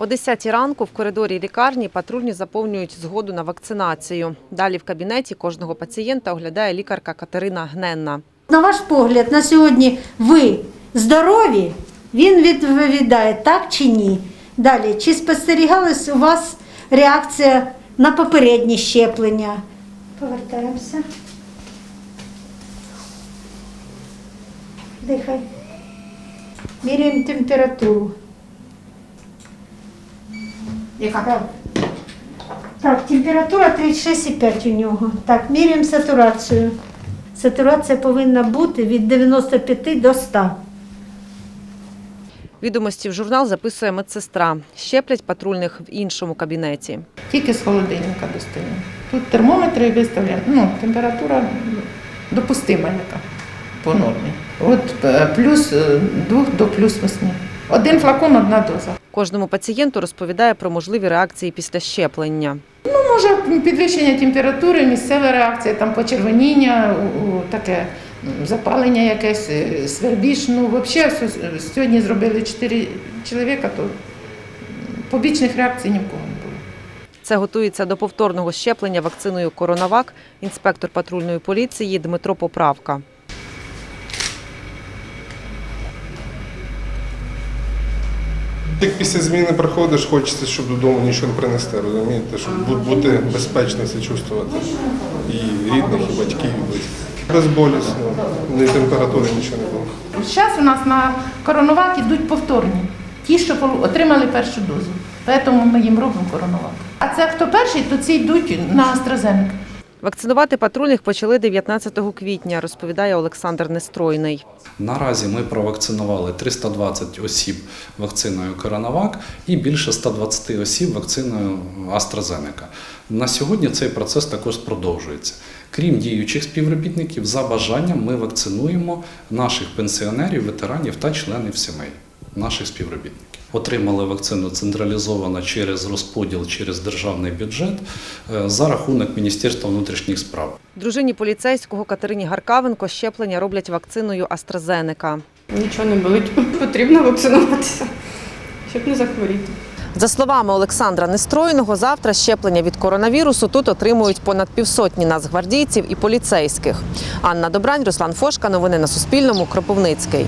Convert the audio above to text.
О 10 ранку в коридорі лікарні патрульні заповнюють згоду на вакцинацію. Далі в кабінеті кожного пацієнта оглядає лікарка Катерина Гненна. На ваш погляд, на сьогодні ви здорові? Він відповідає так чи ні. Далі, чи спостерігалась у вас реакція на попередні щеплення? Повертаємося. Дихай. Міряємо температуру. Яка? Так. Так, температура 36,5 у нього. Так, міряємо сатурацію. Сатурація повинна бути від 95 до 100. Відомості в журнал записує медсестра. Щеплять патрульних в іншому кабінеті. Тільки з холодильника достаємо. Тут термометри виставлені, ну, температура допустима яка по нормі. От е, плюс 2 до плюс 8. Один флакон, одна доза. Кожному пацієнту розповідає про можливі реакції після щеплення. Ну, може підвищення температури, місцева реакція, там почервоніння, таке запалення якесь, е, свербіж. Ну, взагалі, сьогодні зробили 4 чоловіка, то побічних реакцій ні в кого не було. Це готується до повторного щеплення вакциною Коронавак інспектор патрульної поліції Дмитро Поправка. Як після зміни приходиш, хочеться, щоб додому нічого не принести, розумієте, щоб бути безпечно себе чувствувати. І рідних, і батьків, і близьких. Безболісно, ні температури, нічого не було. Зараз у нас на коронавак ідуть повторні, ті, що отримали першу дозу. Тому ми їм робимо коронавак. А це хто перший, то ці йдуть на AstraZeneca. Вакцинувати патрульних почали 19 квітня, розповідає Олександр Нестройний. Наразі ми провакцинували 320 осіб вакциною Коронавак і більше 120 осіб вакциною AstraZeneca. На сьогодні цей процес також продовжується. Крім діючих співробітників, за бажанням ми вакцинуємо наших пенсіонерів, ветеранів та членів сімей наших співробітників. Отримали вакцину централізовано через розподіл через державний бюджет е, за рахунок Міністерства внутрішніх справ. Дружині поліцейського Катерині Гаркавенко щеплення роблять вакциною AstraZeneca. Нічого не болить. Потрібно вакцинуватися, щоб не захворіти. За словами Олександра Нестройного, завтра щеплення від коронавірусу тут отримують понад півсотні нацгвардійців і поліцейських. Анна Добрань, Руслан Фошка. Новини на Суспільному. Кропивницький.